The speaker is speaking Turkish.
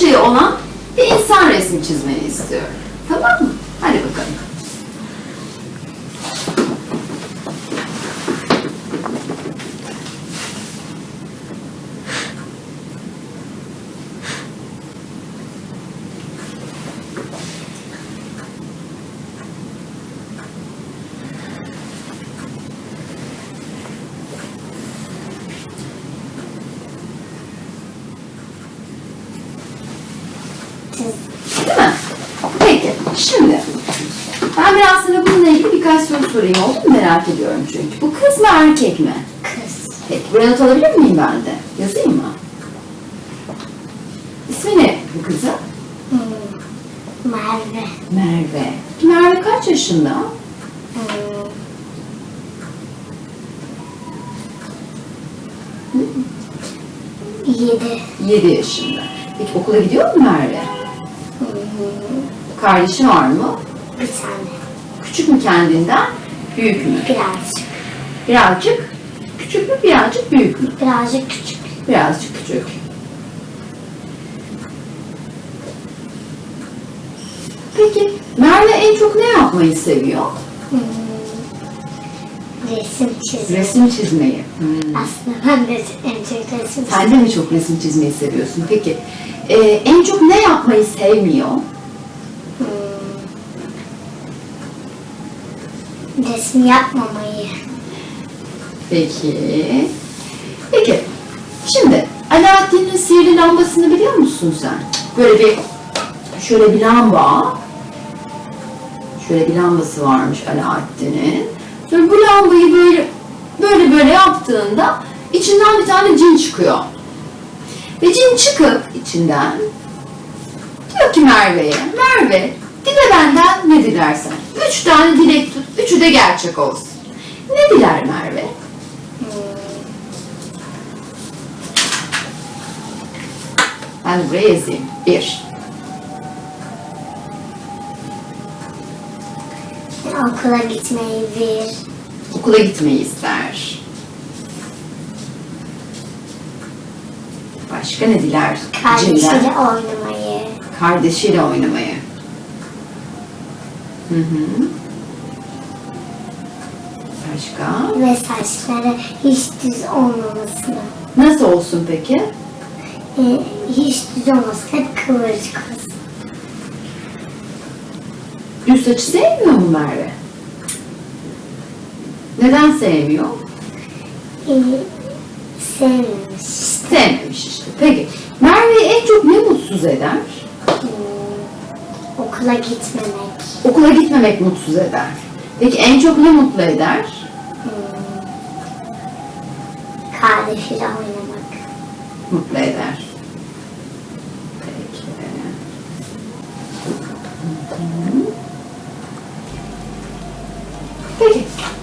olan bir insan resmi çizmeni istiyorum. Tamam mı? Hadi bakalım. Değil mi? Peki, şimdi ben biraz sana bununla ilgili birkaç soru sorayım oldu mu merak ediyorum çünkü. Bu kız mı erkek mi? Kız. Peki, buraya not alabilir miyim ben de? Yazayım mı? İsmi ne bu kızın? Hmm. Merve. Merve. Merve kaç yaşında? Hmm. Yedi. 7 yaşında. Peki okula gidiyor mu Merve? Hmm. Kardeşi var mı? Bir tane. Küçük mü kendinden? Büyük mü? Birazcık. Birazcık küçük mü? Birazcık büyük mü? Birazcık küçük. Birazcık küçük. Peki Merve en çok ne yapmayı seviyor? Hmm. Resim çizmek. Resim çizmeyi. Hmm. Aslında ben de en çok resim Sen de mi çok resim çizmeyi seviyorsun? Peki e, en çok ne yapmayı sevmiyor? Hmm. Resim yapmamayı. Peki. Peki. Şimdi Alaaddin'in sihirli lambasını biliyor musun sen? Böyle bir şöyle bir lamba. Şöyle bir lambası varmış Alaaddin'in. Sonra bu lambayı böyle böyle böyle yaptığında içinden bir tane cin çıkıyor. Ve cin çıkıp içinden diyor ki Merve'ye, Merve dile benden ne dilersen. Üç tane dilek tut, üçü de gerçek olsun. Ne diler Merve? Ben de buraya yazayım. Bir. Okula gitmeyi bir. Okula gitmeyi ister. Başka ne diler? Kardeşiyle oynamayı. Kardeşiyle oynamayı. Hı hı. Başka? Ve saçları hiç düz olmamasını. Nasıl olsun peki? Ee, hiç düz olmasın. Hep kıvırcık olsun. Düz saçı sevmiyor mu Merve? Neden sevmiyor? Ee, sevmemiş. Sevmemiş işte. Peki. Merve'yi en çok ne mutsuz eder? Hmm, okula gitmemek. Okula gitmemek mutsuz eder. Peki en çok ne mutlu eder? Hmm, kardeşiyle oynamak. Mutlu eder. Peki. Hı hı. Peki.